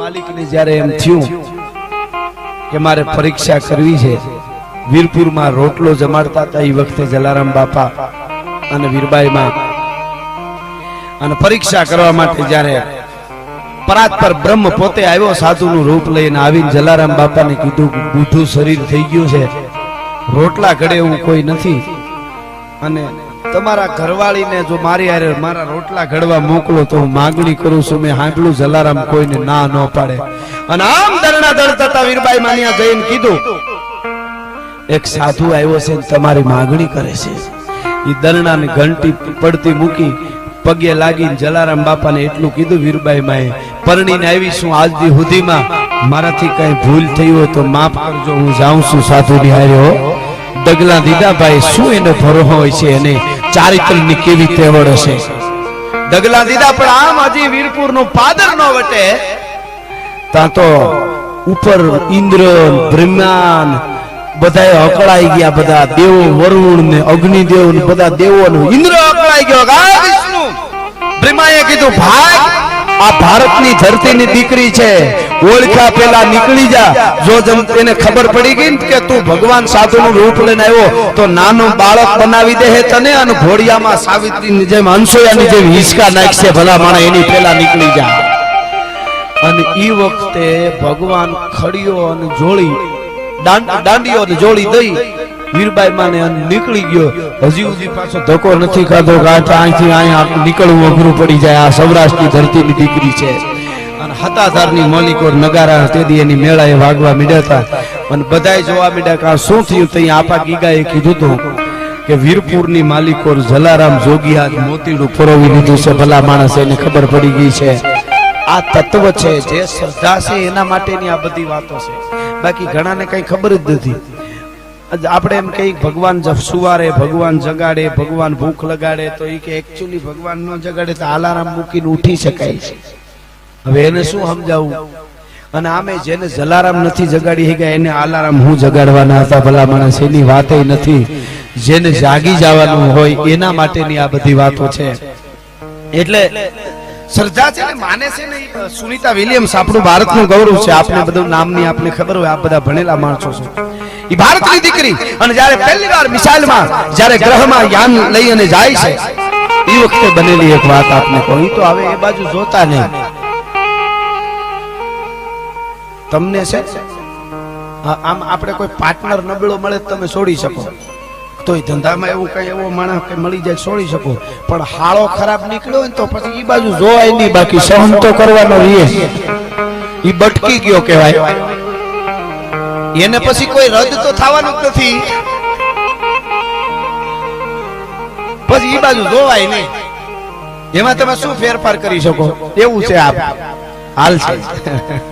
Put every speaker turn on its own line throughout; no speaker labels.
માલિકને એમ થયું કે મારે પરીક્ષા કરવી છે, વીરપુરમાં રોટલો જમાડતા હતા એ વખતે જલારામ બાપા અને વીરબાઈમાં અને પરીક્ષા કરવા માટે જ્યારે પરાત પર બ્રહ્મ પોતે આવ્યો, સાધુનું રૂપ લઈને આવીને જલારામ બાપાને કીધું કે શરીર થઈ ગયું છે, રોટલા ઘડે એવું કોઈ નથી. અને તમારા ઘરવાળીને જો મારી હારે મારા રોટલા ઘડવા મોકલો તો હું માગણી કરું છું, મેં હાંડલું જલારામ કોઈને ના ન પાડે. અને આમ ધરણા થતા વીરબાઈ માનિયા જઈને કીધું, એક સાધુ આવ્યો છે ને તમારી માગણી કરે છે. ઈ દરણાને ઘંટી પડતી મૂકી પગે લાગીને જલારામ બાપાને એટલું કીધું વીરબાઈ માએ, પરણીને આવી છું આજ દી સુધીમાં. મારાથી કઈ ભૂલ થઈ હોય તો માફ કરજો, હું જાઉં છું સાધુની હારે હો. ડગલા દીધા, ભાઈ, શું એનો ભરો હોય છે એને? ચારિત્રની કેવી તેવડ હશે? ડગલા દીધા પણ આમ હજી વીરપુરનું પાદર નો વટે. ત્યાં તો ઉપર ઇન્દ્ર બ્રહ્માન બધા અકળાઈ ગયા બધા દેવો વરુણ ને અગ્નિદેવ ને બધા દેવો ને ઇન્દ્ર અકળાઈ ગયો. વિષ્ણુ. બ્રહ્માએ કીધું ભાઈ આ ભારતની ધરતીની દીકરી છે. ઓળખ્યા પેલા નીકળી જા. જો એને ખબર પડી ગઈ કે તું ભગવાન સાધુનું રૂપ લઈને આવ્યો, તો નાનું બાળક બનાવી દે તને અને ઘોડિયામાં સાવિત્રીની જેમ હંસોયાની જેમ હિંચકા નાખશે. ભલા માણા એની પેલા નીકળી જા. અને ઈ વખતે ભગવાન ખડીયો અને જોળી દાંડીઓ જોડી દઈ વીરબાઈ માને નીકળી ગયો. હજી સુધી પાછો ધક્કો નથી ખાધો કે અહીંથી અહીંયા નીકળવું અઘરું પડી જાય. આ સૌરાષ્ટ્રની ધરતીની દીકરી છે. અને હતાધારની મોલિકો નગારા તેથી એની મેળાએ વાગવા મીડ્યા હતા. અને બધાય જોવા મીડ્યા કે આ શું થયું? તઈ આપા ગીગાએ કીધું હતું કે વીરપુરની માલિકોર જલારામ જોગીયા મોતીડું ફોરવી લીધું છે. ભલા માણસ એને ખબર પડી ગઈ છે. આ તત્વ છે. જે શ્રદ્ધા છે એના માટેની આ બધી વાતો છે. બાકી ઘણાને કઈ ખબર જ નથી. આપણે એમ કઈ ભગવાન સુવારે, ભગવાન જગાડે, ભગવાન ભૂખ લગાડે, તો એ કે એકચ્યુઅલી ભગવાન ન જગાડે તો આલારામ મૂકીને ઉઠી શકાય છે. હવે એને શું સમજાવવું અને આમે જેને જલારામ નથી જગાડી ગયા, એને આલારામ હું જગાડવાના હતા ભલા માણસ, એની વાતે નથી. જેને જાગી જવાનું હોય, એના માટેની આ બધી વાતો છે. એટલે સર્જા છે માને છે ને સુનિતા વિલિયમ્સ આપણું ભારતનું ગૌરવ છે. આપને બધું નામની આપને ખબર હોય, આપ બધા ભણેલા માણસો છો. ભારતની દીકરી. અને જ્યારે પહેલી વાર મિસાઇલમાં, જ્યારે ગ્રહમાં યાન લઈ અને જાય છે એ વખતે બનેલી એક વાત આપને કહું. તો હવે એ બાજુ જોતા નહીં. તમને છે? આમ આપણે કોઈ પાર્ટનર નબળો મળે તમે છોડી શકો. તોય ધંધામાં એવું કઈ એવો માણસ કે મળી જાય છોડી શકો. પણ હાળો ખરાબ નીકળ્યો ને તો પછી એ બાજુ જોવાય નહીં. બાકી સહન તો કરવાનો રહીએ ઈ બટકી ગયો કહેવાય. એને પછી કોઈ રદ તો થવાનું નથી. પછી એ બાજુ જોવાય નહીં. એમાં તમે શું ફેરફાર કરી શકો? એવું છે આપ. હાલ છે.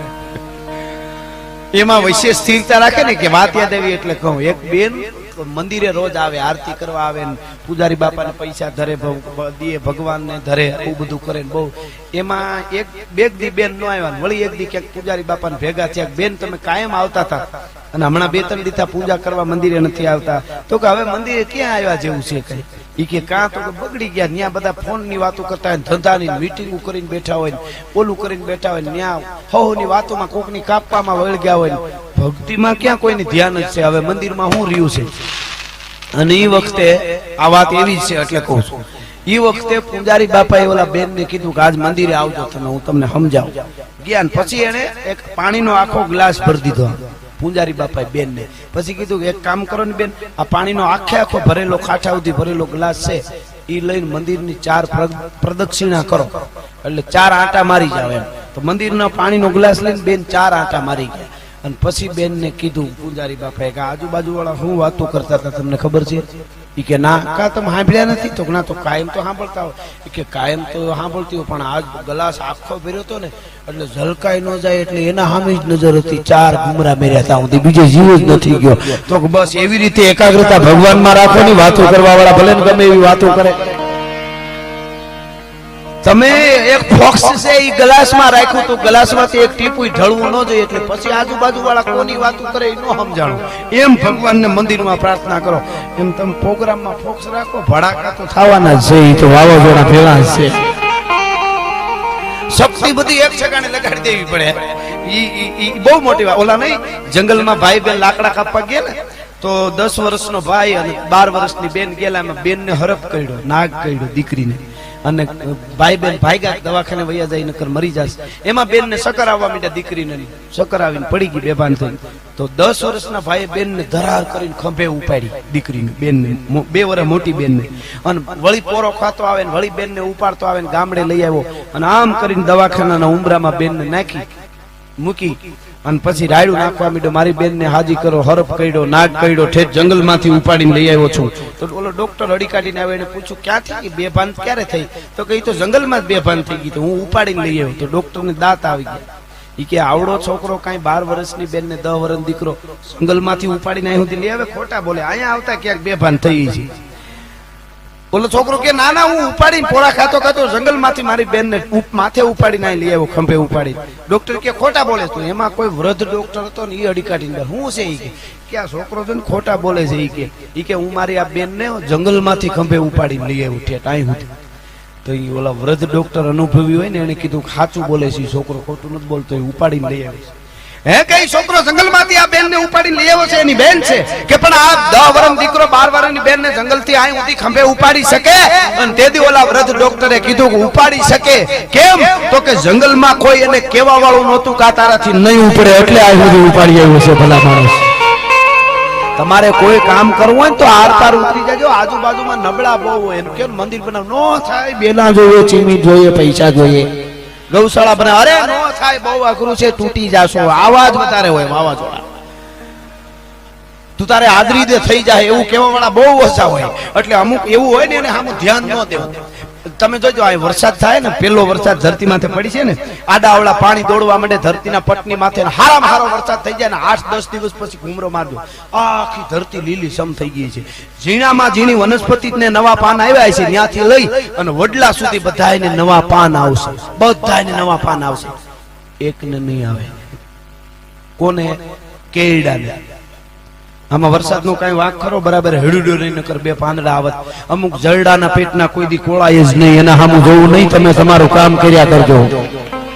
એમાં વિશેષ સ્થિરતા રાખે ને કે વાત યાદ એટલે કહું, એક બેન મંદિરે રોજ આવે, આરતી કરવા આવે ને પૂજારી બાપાને પૈસા ધરે દે ભગવાનને ધરે, આવું બધું કરે ને બહુ. એમાં એક, બે દી બેન નો આવ્યા વળી એક દી ક્યાંક પૂજારી બાપાને ભેગા થયા બેન, તમે કાયમ આવતા હતા અને હમણાં બે ત્રણ દીથા પૂજા કરવા મંદિરે નથી આવતા. તો કે, હવે મંદિરે ક્યાં આવ્યા? જેવું છે કઈ. ઈ કે કાં તો બગડી ગયા ત્યાં બધા ફોનની વાતો કરતા હોય ધંધાની મીટિંગો કરીને બેઠા હોય ઓલું કરીને બેઠા હોય ત્યાં હો ની વાતોમાં કોકની કાપવામાં વળગ્યા હોય ભક્તિમાં ક્યાં કોઈની ધ્યાન જ છે? હવે મંદિરમાં શું રહ્યું છે? અને એ વખતે આ વાત એવી છે એટલે કહું છું. એ વખતે પૂજારી બાપાએ ઓલા બેન ને કીધું કે આજ મંદિરે આવજો તમે, હું તમને સમજાવું. ગયા પછી એને એક પાણીનો આખો ગ્લાસ ભરી દીધો. પૂજારી બાપાએ બેન ને પછી કીધું એક કામ કરો ને બેન, આ પાણીનો આખે આખો ભરેલો ખાઠા સુધી ભરેલો ગ્લાસ છે એ લઈને મંદિરની ચાર પ્રદ- પ્રદક્ષિણા કરો. એટલે ચાર આંટા મારી જાવ એમ. તો મંદિરના પાણીનો ગ્લાસ લઈને બેન ચાર આંટા મારી ગયા. અને પછી બેન ને કીધું, પૂજારી બાપાએ કે આજુબાજુ વાળા શું વાતો કરતા હતા, તમને ખબર છે? ઈ કે ના કા તમે સાંભળ્યા નથી? તો ના, તો કાયમ તો સાંભળતા હોય. કે કાયમ તો સાંભળતી હોય, પણ આજ ગ્લાસ આખો ભર્યો હતો ને, એટલે ઝલકાઈ ન જાય, એટલે એના સામે જ નજર હતી. ચાર ગુમરા મેર્યા હતા હું બીજે જીવ જ નથી ગયો. તો બસ એવી રીતે એકાગ્રતા ભગવાનમાં રાખવાની વાતો કરવા વાળા ભલે ગમે એવી વાતો કરે. તમે એક ફોક્સ છે એ ગ્લાસમાં રાખ્યું તો ગ્લાસમાંથી એક ટીપું ઢળવું ન જોઈએ એટલે પછી આજુબાજુ વાળા કોની વાત કરે એ ન સમજાણું. એમ ભગવાનને મંદિરમાં પ્રાર્થના કરો. એમ તમે પ્રોગ્રામમાં ફોક્સ રાખો ભડાકા તો થવાના છે એ તો વાવાઝોડા ભેળા છે. શક્તિ બધી એક ઠેકાણે લગાડી દેવી પડે. ઈ બહુ મોટી વાત. ઓલા નહીં જંગલમાં ભાઈ બેન લાકડા કાપવા ગયા ને તો દસ વર્ષનો ભાઈ અને બાર વર્ષની બેન ગયેલા એમાં બેનને હરફ કર્યો નાગ કર્યો દીકરીને. અને ભાઈ બેન ભાગ્યા દવાખાને વૈયા જાય, નકર મરી જશે. એમાં બેન ને સકર આવવા માંડ્યા દીકરીને. સકર આવીને પડી ગઈ બેભાન થઈ તો દસ વર્ષના ભાઈ બેન ને ધરાર કરીને ખંભે ઉપાડી દીકરીને બેન ને બે વર્ષ મોટી બેન ને અને વળી પોરો ખાતો આવે ને વળી બેન ને ઉપાડતો આવે ને ગામડે લઈ આવ્યો. અને આમ કરીને દવાખાનાના ઉમરામાં બેન ને નાખી, મૂકી. અને પછી રાયડું નાખવા મીડો મારી બેન ને હાજી કરો હરફ કર્યો, નાગ કર્યો, ઠેઠ જંગલમાંથી ઉપાડીને લઈ આવ્યો છું. તો ઓલો ડોક્ટર અડી કાઢીને આવે એને પૂછ્યું ક્યાંથી બેભાન ક્યારે થઈ? તો કઈ તો જંગલમાં જ બેભાન થઈ ગઈ તો હું ઉપાડીને લઈ આવ્યો. તો ડોક્ટર ને દાંત આવી ગયા. એ કે, આવડો છોકરો કાંઈ બાર વર્ષની બેન ને દસ વર્ષ દીકરો જંગલમાંથી ઉપાડીને અહીં સુધી લઈ આવે? ખોટા બોલે. અહીંયા આવતા ક્યાંક બેભાન થઈ છે. ઓલો છોકરો કે, ના ના, હું ઉપાડીને પોળા ખાતો ખાતો જંગલમાંથી મારી બેન ને માથે ઉપાડીને અહીં લઈ આવ્યો, ખંભે ઉપાડી ડોક્ટર કે, ખોટા બોલે તો, એમાં કોઈ વૃદ્ધ ડોક્ટર હતો ને એ અડી કાઢીને હું છે એ કે આ છોકરો છે ને ખોટા બોલે છે એ કે એ કે હું મારી આ બેન ને જંગલમાંથી ખંભે ઉપાડીને લઈ આવ્યો, ઠેઠ અહીં તો એ ઓલા વૃદ્ધ ડોક્ટર અનુભવી હોય ને, એને કીધું ખાચું બોલે છે છોકરો, ખોટું નથી બોલતો, એ ઉપાડીને લઈ આવ્યો હે કઈ છોકરો જંગલમાંથી આ બેન ને ઉપાડીને લઈ આવ્યો છે, એની બેન છે? કે પણ આ દસ વર્ષનો દીકરો બાર વર્ષની બેન ને જંગલથી અહીં સુધી ખંભે ઉપાડી શકે? અને તેથી ઓલા વૃદ્ધ ડોક્ટરે કીધું કે ઉપાડી શકે. કેમ? તો કે જંગલમાં કોઈ એને કેવા વાળું નહોતું કે તારાથી નહીં ઉપડે, એટલે આ સુધી ઉપાડી આવ્યો છે ભલા માણસ. તમારે કોઈ કામ કરવું હોય તો આર પાર ઉતરી જજો, આજુબાજુમાં નબળા બહુ હોય. એનું કેવું મંદિર બનાવ? નો થાય બેલા જોઈએ, ચીમી જોઈએ, પૈસા જોઈએ. ગૌશાળા બનાવ. અરે થાય, બહુ અઘરું છે, તૂટી જાશો. આવાજ વધારે હોય આવાજ તું તારે આદરી દે, થઈ જાય, એવું કેવા વાળા બહુ ઓછા હોય. એટલે અમુક એવું હોય ને એને સામું ધ્યાન ન દેવું. તમે જોજો, આ વરસાદ થાય ને, પેલો વરસાદ ધરતી માથે પડી છે ને આડા આવડા પાણી દોડવા માટે ધરતીના પટની માથે હારામાં હારો વરસાદ થઈ જાય ને, આઠ, દસ દિવસ પછી ઘૂમરો મારજો. આખી ધરતી લીલી સમ થઈ ગઈ છે. ઝીણામાં ઝીણી વનસ્પતિ ને નવા પાન આવ્યા છે, ત્યાંથી લઈ અને વડલા સુધી બધાયને નવા પાન આવશે. બધાને નવા પાન આવશે. એકને નહીં આવે. કોને? કેરડાને આમાં વરસાદનો કઈ વાંક ખરો? બરાબર હેડુડો નહીં નકર બે પાંદડા આવત. અમુક જરડાના પેટના કોઈ દી કોળાય જ નહીં. એના સામું જોવું નહીં. તમે તમારું કામ કર્યા કરજો.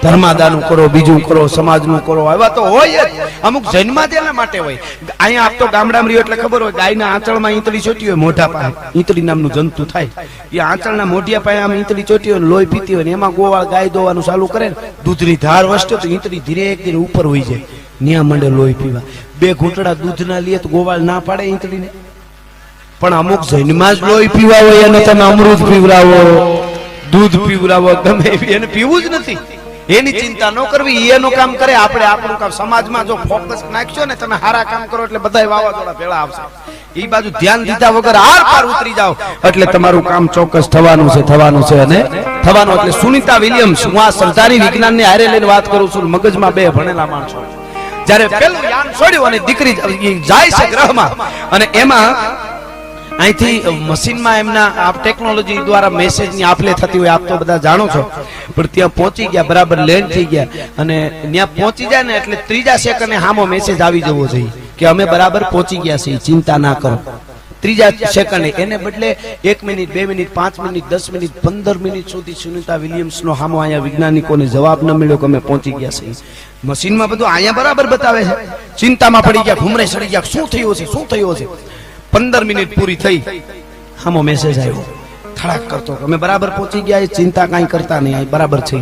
ધર્માદાનું કરો, બીજું કરો, સમાજનું કરો, આવા તો હોય જ. અમુક જન્મા તેના માટે હોય. અહીંયા આપ તો ગામડામાં રહ્યો એટલે ખબર હોય, ગાયના આંચળમાં ઈંતળી ચોટી હોય, મોઢા પાસે. ઈંતળી નામનું જંતુ થાય. એ આંચળના મોઢિયા પાસે આમ ઈંતળી ચોટી હોય લોહી પીતી હોય ને એમાં ગોવાળ ગાય દોવાનું ચાલુ કરે ને, દૂધની ધાર વસ્તુ તો ઈંતળી ધીરે ધીરે ઉપર હોય જાય. ન્યા મંડે લોહી પીવા. બે ઘૂંટડા દૂધના લે તો ગોવાળ ના પાડે ઈંતળીને. પણ અમુક જૈનમાં જ લોહી પીવા હોય અને તમે અમૃત પીવડાવો, દૂધ પીવડાવો, ગમે એને પીવું જ નથી. એની ચિંતા ન કરવી, એનું કામ કરે. આપણે આપણું કામ, સમાજમાં જો ફોકસ નાખશો ને તમે સારા કામ કરો એટલે બધા વાવાઝોડા ભેળા આવશે. એ બાજુ ધ્યાન દીધા વગર આર પાર ઉતરી જાઓ. એટલે તમારું કામ ચોક્કસ થવાનું છે થવાનું છે અને થવાનું એટલે સુનિતા વિલિયમ્સ, હું આ સરદારી વિજ્ઞાનની હારે લઈને વાત કરું છું, મગજમાં બે ભણેલા માણસો. જ્યારે પેલું યાન છોડ્યું અને દીકરી જાય છે ગ્રહમાં. અને એમાં અહીંથી મશીનમાં એમના આ ટેકનોલોજી દ્વારા મેસેજની આપલે થતી હોય, આપ તો બધા જાણો છો. પણ ત્યાં પહોંચી ગયા, બરાબર લેન્ડ થઈ ગયા. અને ત્યાં પહોંચી જાય ને એટલે ત્રીજા સેકન્ડે હામો મેસેજ આવી જવો જોઈએ કે અમે બરાબર પહોંચી ગયા છીએ, ચિંતા ના કરો. ત્રીજા સેકન્ડે એને બદલે એક મિનિટ, બે મિનિટ, પાંચ મિનિટ, દસ મિનિટ, પંદર મિનિટ સુધી સુનિતા વિલિયમ્સ નો હામો અહીંયા વૈજ્ઞાનિકોને જવાબ ન મળ્યો કે અમે પહોંચી ગયા છીએ. મશીનમાં બધું અહીંયા બરાબર બતાવે છે. ચિંતામાં પડી ગયા ઘુમરે સડી ગયા, શું થયું છે શું થયું છે પંદર મિનિટ પૂરી થઈ. હામો મેસેજ આવ્યો થડાક કરતો અમે બરાબર પહોંચી ગયા એ ચિંતા કાંઈ કરતા નહીં બરાબર છે.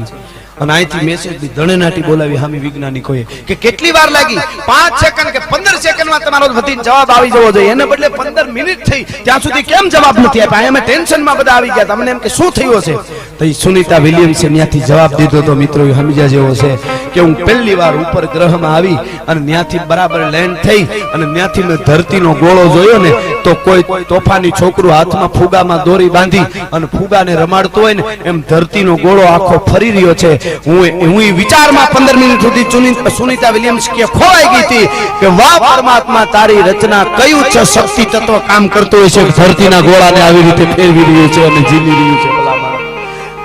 અને અહીંથી મેસેજ બી ધણેનાટી બોલાવી હામી વૈજ્ઞાનિકોએ કે કેટલી વાર લાગી? પાંચ સેકન્ડ કે પંદર સેકન્ડમાં તમારો વધી જવાબ આવી જવો જોઈએ. એને બદલે પંદર મિનિટ થઈ. ત્યાં સુધી કેમ જવાબ નથી આપ્યા? અમે ટેન્શનમાં બધા આવી ગયા તમને એમ કે શું થયું છે તો સુનિતા વિલિયમ્સે ત્યાંથી જવાબ દીધો તો મિત્રો સમજ્યા જેવો છે કે હું પહેલી વાર ઉપર ગ્રહમાં આવી અને ત્યાંથી બરાબર લેન્ડ થઈ અને ત્યાંથી મેં ધરતીનો ગોળો જોયો ને તો કોઈ તોફાની છોકરું હાથમાં ફુગામાં દોરી બાંધી અને ફુગાને રમાડતો હોય ને એમ ધરતીનો ગોળો આખો ફરી રહ્યો છે હું હું વિચારમાં પંદર મિનિટ સુધી સુનિતા વિલિયમ્સ કે ખોવાઈ ગઈ હતી કે વાહ પરમાત્મા તારી રચના કયું છે શક્તિ તત્વ કામ કરતું હોય છે ધરતીના ગોળાને આવી રીતે ફેરવી રહ્યું છે અને જીવી રહ્યું છે.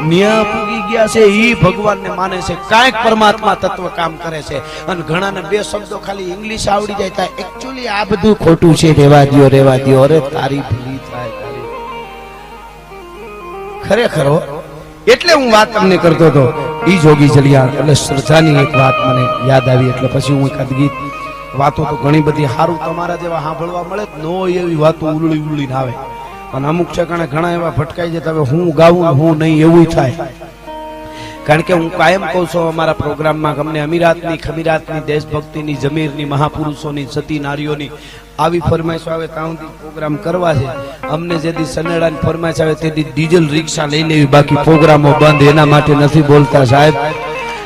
ન્યા પૂગી ગયા છે, ઈ ભગવાનને માને છે, કાંઈક પરમાત્મા તત્વ કામ કરે છે. અને ઘણાને બે શબ્દો ખાલી આ બધું ખોટું છે. રેવા થાય ખરેખર એટલે હું વાત તમને કરતો હતો. ઈ જોગી જલિયાણ, એટલે શ્રદ્ધાની એક વાત મને યાદ આવી, એટલે પછી હું એકાદ ગીત વાતો તો ઘણી બધી સારું તમારા જેવા સાંભળવા મળે નો એવી વાતો ઉલળી ઉલળી આવે. અને અમુક ઠેકાણે ઘણા એવા ભટકાઈ જતા હવે હું ગાવું હું નહીં, એવું થાય. કારણ કે હું કાયમ કહું છું, અમારા પ્રોગ્રામમાં અમને અમીરાતની, ખમીરાતની, દેશભક્તિની, જમીરની, મહાપુરુષોની, સતી નારીઓની આવી ફરમાઈશો આવે, ત્યાં પ્રોગ્રામ કરવા છે. અમને જેથી સનેડાની ફરમાઈશ આવે તેથી ડીઝલ રિક્ષા લઈ લેવી, બાકી પ્રોગ્રામો બંધ, એના માટે નથી બોલતા સાહેબ.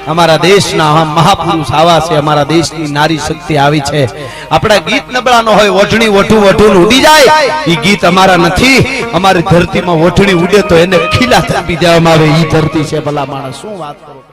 અમારા દેશના મહાપુરુષ આવા છે, અમારા દેશની નારી શક્તિ આવી છે. આપણા ગીત નબળા નો હોય ઓઢણી વઠું વઠું ઉડી જાય. એ ગીત અમારા નથી. અમારી ધરતીમાં ઓઢણી ઉડે તો એને ખીલા થાપી દેવામાં આવે. એ ધરતી છે ભલા માણસ. શું વાત કરો?